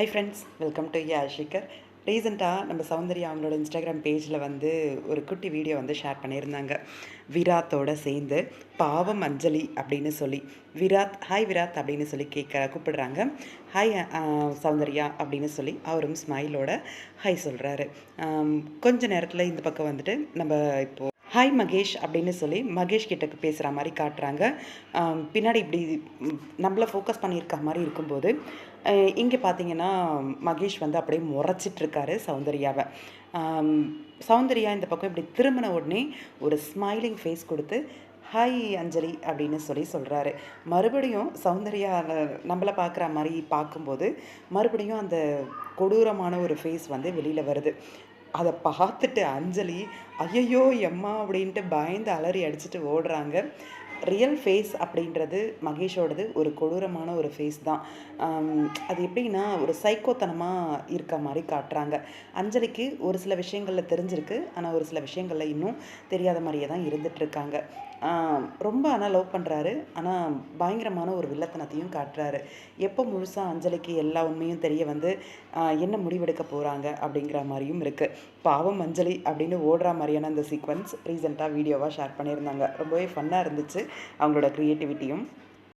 Hi friends welcome to a Shikhar ரீசெண்டாக நம்ம சௌந்தர்யா அவங்களோட இன்ஸ்டாகிராம் பேஜில் வந்து ஒரு குட்டி வீடியோ வந்து ஷேர் பண்ணியிருந்தாங்க. விராத்தோட சேர்ந்து பாவம் அஞ்சலி அப்படின்னு சொல்லி. விராத் ஹாய் விராத் அப்படின்னு சொல்லி கேட்க கூப்பிடுறாங்க. ஹாய் சௌந்தர்யா அப்படின்னு சொல்லி அவரும் ஸ்மைலோட ஹாய் சொல்கிறாரு கொஞ்ச நேரத்தில் இந்த பக்கம் வந்துட்டு நம்ம இப்போது ஹாய் மகேஷ் அப்படின்னு சொல்லி மகேஷ் கிட்ட பேசுகிற மாதிரி காட்டுறாங்க. பின்னாடி இப்படி நம்மளை நம்மள ஃபோக்கஸ் பண்ணியிருக்க மாதிரி இருக்கும்போது இங்கே பார்த்தீங்கன்னா மகேஷ் வந்து அப்படியே முறைச்சிட்ருக்காரு சௌந்தர்யாவை. சௌந்தர்யா இந்த பக்கம் இப்படி திரும்பின உடனே ஒரு ஸ்மைலிங் ஃபேஸ் கொடுத்து ஹாய் அஞ்சலி அப்படின்னு சொல்லி சொல்கிறாரு மறுபடியும் சௌந்தர்யா நம்மளை பார்க்குற மாதிரி பார்க்கும்போது மறுபடியும் அந்த கொடூரமான ஒரு ஃபேஸ் வந்து வெளியில் வருது. அதை பார்த்துட்டு அஞ்சலி ஐயையோ எம்மா அப்படின்ட்டு பயந்து அலறி அடிச்சுட்டு ஓடுறாங்க. ரியல் ஃபேஸ் அப்படின்றது மகேஷோடது ஒரு கொடூரமான ஒரு ஃபேஸ் தான். அது எப்படின்னா ஒரு சைக்கோத்தனமாக இருக்க மாதிரி காட்டுறாங்க. அஞ்சலிக்கு ஒரு சில விஷயங்களில் தெரிஞ்சிருக்கு. ஆனால் ஒரு சில விஷயங்களில் இன்னும் தெரியாத மாதிரியே தான் இருந்துகிட்ருக்காங்க ரொம்ப ஆனால் லவ் பண்ணுறாரு ஆனால் பயங்கரமான ஒரு வில்லத்தனத்தையும் காட்டுறாரு. எப்போ முழுசாக அஞ்சலிக்கு எல்லா உண்மையும் தெரிய வந்து என்ன முடிவெடுக்க போகிறாங்க அப்படிங்கிற மாதிரியும் இருக்குது பாவம் அஞ்சலி அப்படின்னு ஓடுற மாதிரியான அந்த சீக்வன்ஸ் ரீசெண்டாக வீடியோவாக ஷேர் பண்ணியிருந்தாங்க. ரொம்பவே ஃபன்னாக இருந்துச்சு. அவங்களோட க்ரியேட்டிவிட்டியும்